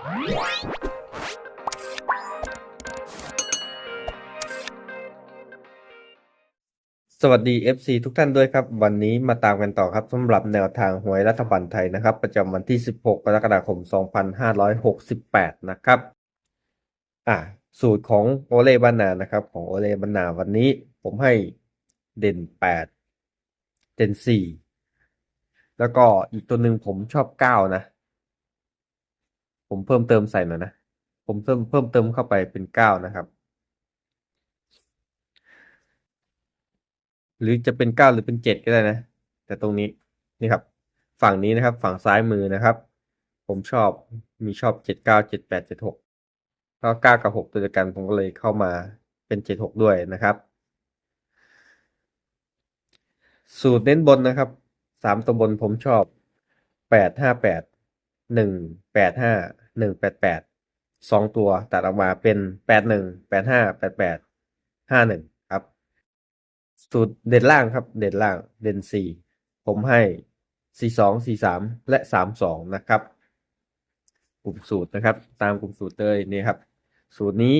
สวัสดี FC ทุกท่านด้วยครับ วันนี้มาตามกันต่อครับสำหรับแนวทางหวยรัฐบาลไทยนะครับ ประจำวันที่ 16 กรกฎาคม 2568 นะครับอ่าสูตรของโอเล่บานานะครับ ของโอเล่บานาวันนี้ผมให้เด่น 8 เด่น 4 แล้วก็อีกตัวหนึ่งผมชอบ 9 นะ ผมเพิ่มเติมใส่หน่อยนะ ผมเพิ่มเพิ่มเติมเข้าไปเป็น9นะครับ หรือจะเป็นเก้าหรือเป็นเจ็ดก็ได้นะ แต่ตรงนี้นี่ครับ ฝั่งนี้นะครับ ฝั่งซ้ายมือนะครับ ผมชอบมีชอบเจ็ดเก้าเจ็ดแปดเจ็ดหกเพราะเก้ากับหกตัวเดียวกันผมก็เลยเข้ามาเป็นเจ็ดหกด้วยนะครับ สูตรเน้นบนนะครับสามตัวบนผมชอบแปดห้าแปด หนึ่งแปดห้าหนึ่งแปดแปดสองตัวตัดออกมาเป็นแปดหนึ่งแปดห้าแปดแปดห้าหนึ่งครับ สูตรเด่นล่างครับ เด่นล่างเด่นสี่ผมให้สี่สองสี่สามและสามสองนะครับ กลุ่มสูตรนะครับ ตามกลุ่มสูตรเลยนี่ครับ สูตรนี้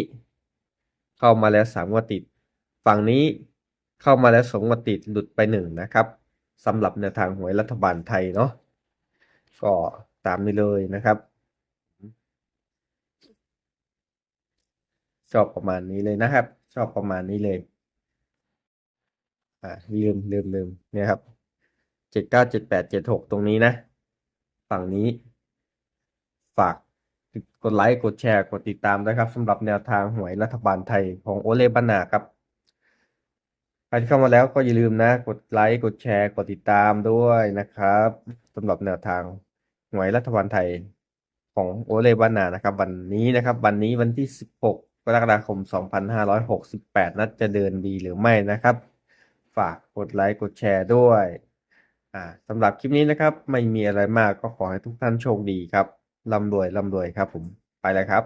เข้ามาแล้วสามงวดติด ฝั่งนี้เข้ามาแล้วสองงวดติดหลุดไปหนึ่งนะครับสำหรับแนวทางหวยรัฐบาลไทยเนาะก็ ตามนี้เลยนะครับชอบประมาณนี้เลยนะครับ ชอบประมาณนี้เลย อ่าลืมลืมลืมเนี่ยครับเจ็ดเก้าเจ็ดแปดเจ็ดหกตรงนี้นะ ฝั่งนี้ ฝากกดไลค์กดแชร์กดติดตามนะครับสำหรับแนวทางหวยรัฐบาลไทยของโอเล่บานนาครับใครที่เข้ามาแล้วก็อย่าลืมนะ กดไลค์กดแชร์กดติดตามด้วยนะครับสำหรับแนวทาง หวยรัฐบาลไทยของโอเลบานนานะครับ วันนี้นะครับ วันนี้วันที่ 16 กรกฎาคม 2568 นัดจะเดินดีหรือไม่นะครับ ฝากกดไลค์กดแชร์ด้วยอ่าสำหรับคลิปนี้นะครับ ไม่มีอะไรมากก็ขอให้ทุกท่านโชคดีครับร่ำรวยร่ำรวยครับผมไปแล้วครับ